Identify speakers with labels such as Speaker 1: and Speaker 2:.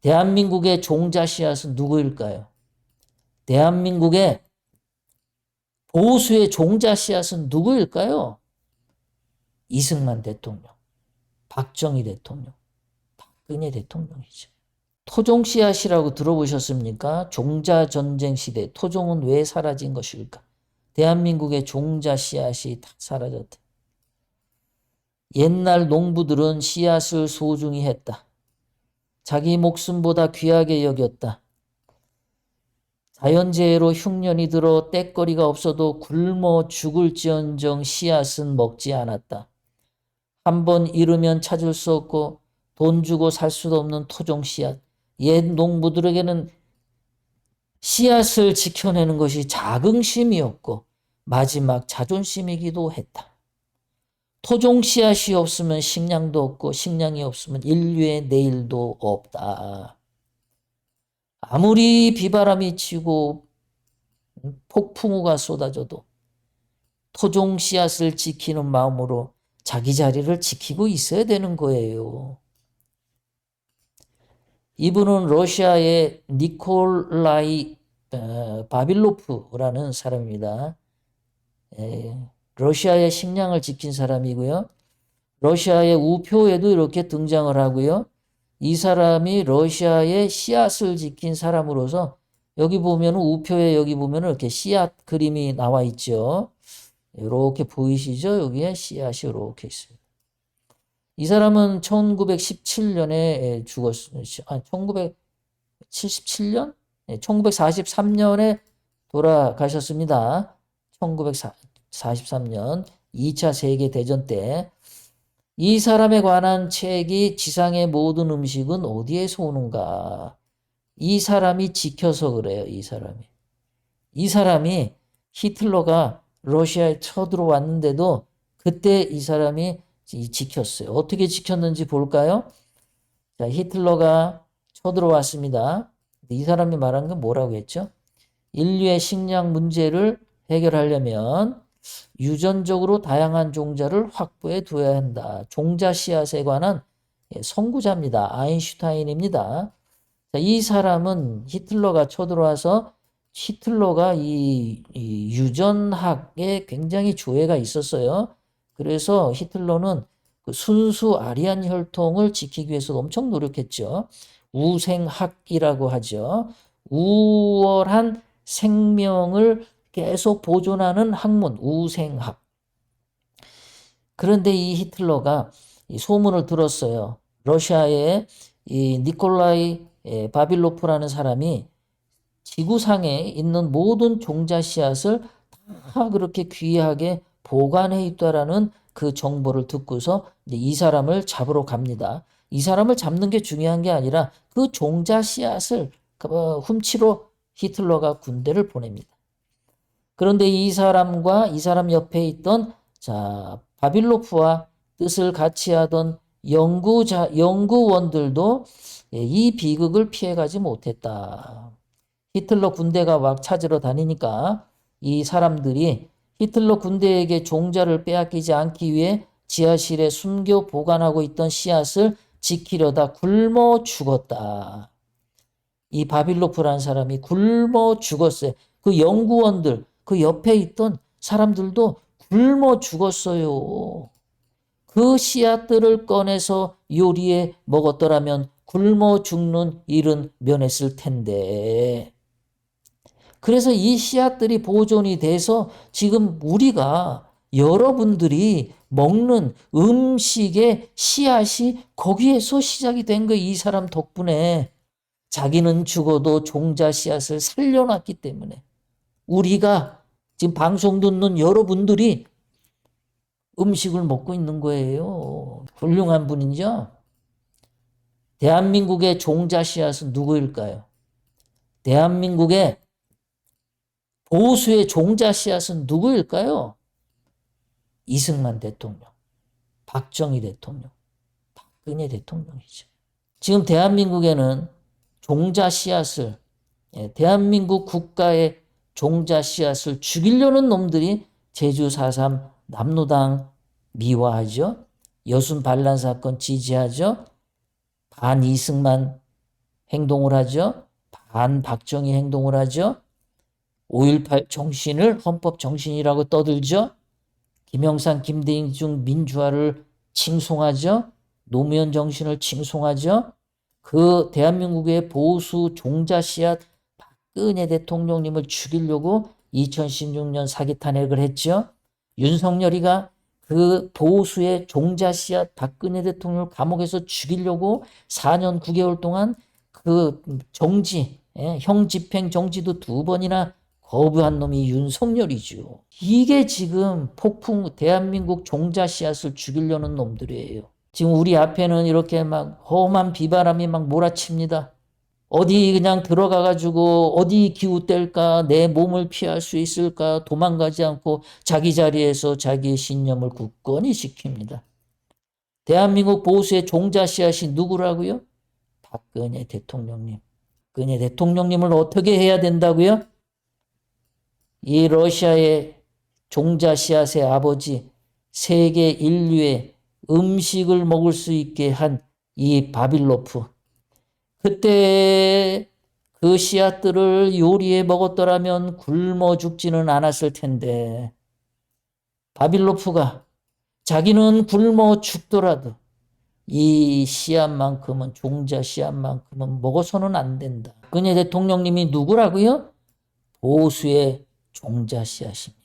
Speaker 1: 대한민국의 종자 씨앗은 누구일까요? 대한민국의 보수의 종자 씨앗은 누구일까요? 이승만 대통령, 박정희 대통령, 박근혜 대통령이죠. 토종 씨앗이라고 들어보셨습니까? 종자 전쟁 시대 토종은 왜 사라진 것일까? 대한민국의 종자 씨앗이 다 사라졌다. 옛날 농부들은 씨앗을 소중히 했다. 자기 목숨보다 귀하게 여겼다. 자연재해로 흉년이 들어 떼거리가 없어도 굶어 죽을지언정 씨앗은 먹지 않았다. 한 번 잃으면 찾을 수 없고 돈 주고 살 수도 없는 토종 씨앗. 옛 농부들에게는 씨앗을 지켜내는 것이 자긍심이었고 마지막 자존심이기도 했다. 토종 씨앗이 없으면 식량도 없고 식량이 없으면 인류의 내일도 없다. 아무리 비바람이 치고 폭풍우가 쏟아져도 토종 씨앗을 지키는 마음으로 자기 자리를 지키고 있어야 되는 거예요. 이분은 러시아의 니콜라이 어, 바빌로프라는 사람입니다. 에, 러시아의 식량을 지킨 사람이고요. 러시아의 우표에도 이렇게 등장을 하고요. 이 사람이 러시아의 씨앗을 지킨 사람으로서 여기 보면 우표에 여기 보면 이렇게 씨앗 그림이 나와 있죠. 이렇게 보이시죠? 여기에 씨앗이 이렇게 있어요. 이 사람은 1917년에 죽었어요. 아, 1977년? 1943년에 돌아가셨습니다. 1943년 2차 세계 대전 때 이 사람에 관한 책이 지상의 모든 음식은 어디에서 오는가? 이 사람이 지켜서 그래요, 이 사람이. 이 사람이 히틀러가 러시아에 쳐들어왔는데도 그때 이 사람이 지켰어요. 어떻게 지켰는지 볼까요? 자, 히틀러가 쳐들어왔습니다. 이 사람이 말한 건 뭐라고 했죠? 인류의 식량 문제를 해결하려면 유전적으로 다양한 종자를 확보해 두어야 한다. 종자 씨앗에 관한 예, 선구자입니다. 아인슈타인입니다. 자, 이 사람은 히틀러가 쳐들어와서 히틀러가 이, 이 유전학에 굉장히 조예가 있었어요. 그래서 히틀러는 그 순수 아리안 혈통을 지키기 위해서 엄청 노력했죠. 우생학이라고 하죠. 우월한 생명을 계속 보존하는 학문, 우생학. 그런데 이 히틀러가 이 소문을 들었어요. 러시아의 이 니콜라이 바빌로프라는 사람이 지구상에 있는 모든 종자 씨앗을 다 그렇게 귀하게 보관해 있다라는 그 정보를 듣고서 이 사람을 잡으러 갑니다. 이 사람을 잡는 게 중요한 게 아니라 그 종자 씨앗을 어, 훔치러 히틀러가 군대를 보냅니다. 그런데 이 사람과 이 사람 옆에 있던 자 바빌로프와 뜻을 같이 하던 연구자 연구원들도 예, 이 비극을 피해가지 못했다. 히틀러 군대가 막 찾으러 다니니까 이 사람들이 히틀러 군대에게 종자를 빼앗기지 않기 위해 지하실에 숨겨 보관하고 있던 씨앗을 지키려다 굶어 죽었다. 이 바빌로프라는 사람이 굶어 죽었어요. 그 연구원들, 그 옆에 있던 사람들도 굶어 죽었어요. 그 씨앗들을 꺼내서 요리에 먹었더라면 굶어 죽는 일은 면했을 텐데. 그래서 이 씨앗들이 보존이 돼서 지금 우리가 여러분들이 먹는 음식의 씨앗이 거기에서 시작이 된 거예요. 이 사람 덕분에. 자기는 죽어도 종자 씨앗을 살려놨기 때문에. 우리가 지금 방송 듣는 여러분들이 음식을 먹고 있는 거예요. 훌륭한 분이죠? 대한민국의 종자 씨앗은 누구일까요? 대한민국의 보수의 종자 씨앗은 누구일까요? 이승만 대통령, 박정희 대통령, 박근혜 대통령이죠. 지금 대한민국에는 종자 씨앗을, 예, 대한민국 국가의 종자 씨앗을 죽이려는 놈들이 제주 4.3 남로당 미화하죠. 여순 반란 사건 지지하죠. 반 이승만 행동을 하죠. 반 박정희 행동을 하죠. 5.18 정신을 헌법 정신이라고 떠들죠. 김영삼, 김대중 민주화를 칭송하죠. 노무현 정신을 칭송하죠. 그 대한민국의 보수 종자 씨앗 박근혜 대통령님을 죽이려고 2016년 사기 탄핵을 했죠. 윤석열이가 그 보수의 종자 씨앗 박근혜 대통령을 감옥에서 죽이려고 4년 9개월 동안 그 정지, 예, 형 집행 정지도 두 번이나 거부한 놈이 윤석열이죠. 이게 지금 폭풍 대한민국 종자 씨앗을 죽이려는 놈들이에요. 지금 우리 앞에는 이렇게 막 험한 비바람이 막 몰아칩니다. 어디 그냥 들어가가지고 어디 기웃댈까 내 몸을 피할 수 있을까 도망가지 않고 자기 자리에서 자기의 신념을 굳건히 지킵니다. 대한민국 보수의 종자 씨앗이 누구라고요? 박근혜 대통령님. 박근혜 대통령님을 어떻게 해야 된다고요? 이 러시아의 종자 씨앗의 아버지, 세계 인류의 음식을 먹을 수 있게 한 이 바빌로프. 그때 그 씨앗들을 요리해 먹었더라면 굶어 죽지는 않았을 텐데, 바빌로프가 자기는 굶어 죽더라도 이 씨앗만큼은, 종자 씨앗만큼은 먹어서는 안 된다. 그녀 대통령님이 누구라고요? 보수의 종자 씨앗입니다.